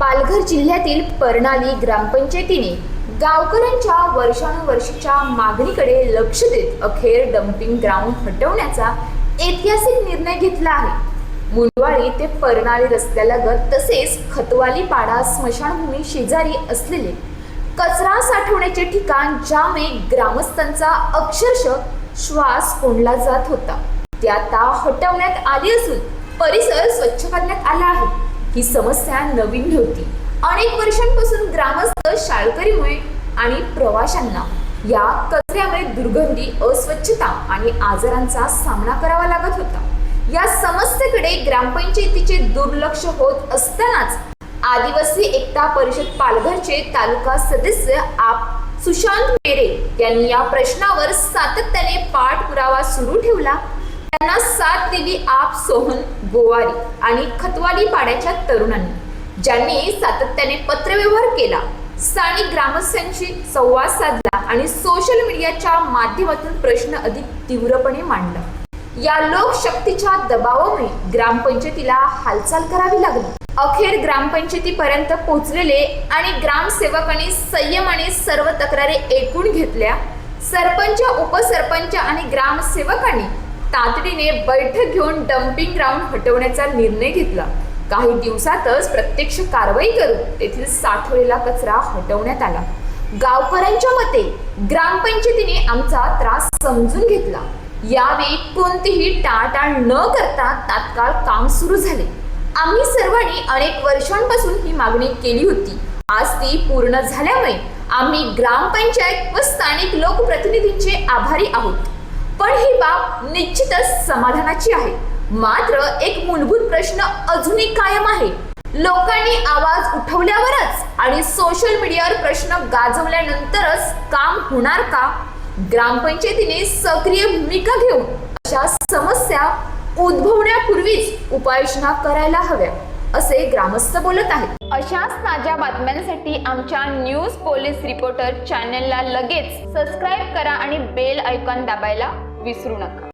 पालघर जिल्ह्यातील पर्णाली ग्रामपंचायतीने गावकऱ्यांच्या वर्षानुवर्षीच्या मागणीकडे लक्ष देत अखेर डम्पिंग ग्राउंड हटवण्याचा ऐतिहासिक निर्णय घेतला आहे. मुंडवाळी ते पर्णाली रस्त्यालगत तसेच खतवाली पाडा स्मशानभूमी शेजारी असलेले कचरा साठवण्याचे ठिकाण ज्यामुळे ग्रामस्थांचा अक्षरशः श्वास कोंडला जात होता. ते आता हटवण्यात आली असून परिसर स्वच्छ करण्यात आला आहे. ही समस्या नवीन नव्हती अनेक वर्षांपासून ग्रामस्थ शाळकरीमुळे आणि प्रवाशांना या कचऱ्यामुळे दुर्गंधी अस्वच्छता आणि आजारांचा सामना करावा लागत होता. या समस्येकडे ग्रामपंचायतीचे दुर्लक्ष होत असतानाच आदिवासी एकता परिषद पालघरचे तालुका सदस्य आप. सुशांत मेरे यांनी या प्रश्नावर सातत्याने पाठपुरावा सुरू ठेवला. त्यांना साथ दिली आप सोहन गोवारी आणि खतवाली पाड्याच्या तरुणांनी ज्यांनी सातत्याने पत्रव्यवहार केला स्थानिक ग्रामस्थांशी संवाद साधला आणि सोशल मीडियाच्या माध्यमातून प्रश्न अधिक तीव्रपणे मांडला. या लोकशक्तीच्या दबावामुळे ग्रामपंचायतीला हालचाल करावी लागली. अखेर ग्रामपंचायतीपर्यंत पोहोचलेले आणि ग्रामसेवकांनी संयमाने सर्व तक्रारी ऐकून घेतल्या. सरपंच उपसरपंच आणि ग्रामसेवकांनी तातडीने बैठक घेऊन डम्पिंग ग्राउंड हटवण्याचा निर्णय घेतला. काही दिवसातच प्रत्यक्ष कारवाई करून तेथील साठवलेला कचरा हटवण्यात आला. गावकऱ्यांच्या मते ग्रामपंचायतीने आमचा त्रास समजून घेतला. यावेळी कोणतीही टाळटाळ न करता तात्काळ काम सुरू झाले. आम्ही सर्वांनी अनेक वर्षांपासून ही मागणी केली होती. आज ती पूर्ण झाल्यामुळे आम्ही ग्रामपंचायत व स्थानिक लोकप्रतिनिधींचे आभारी आहोत. पण ही बाब निश्चितच समाधानाची आहे. मात्र एक मूलभूत प्रश्न अजूनही कायम आहे. लोकांनी आवाज उठवल्यावरच आणि सोशल मीडियावर प्रश्न गाजवल्यानंतरच काम होणार का? ग्रामपंचायतीने सक्रिय भूमिका घेऊन अशा समस्या उद्भवण्यापूर्वीच उपाययोजना करायला हव्या असे ग्रामस्थ बोलत आहेत. अशाच ताज्या बातम्यांसाठी आमच्या न्यूज पोलीस रिपोर्टर चॅनलला लगेच सबस्क्राईब करा आणि बेल ऐकॉन दाबायला विसरू नका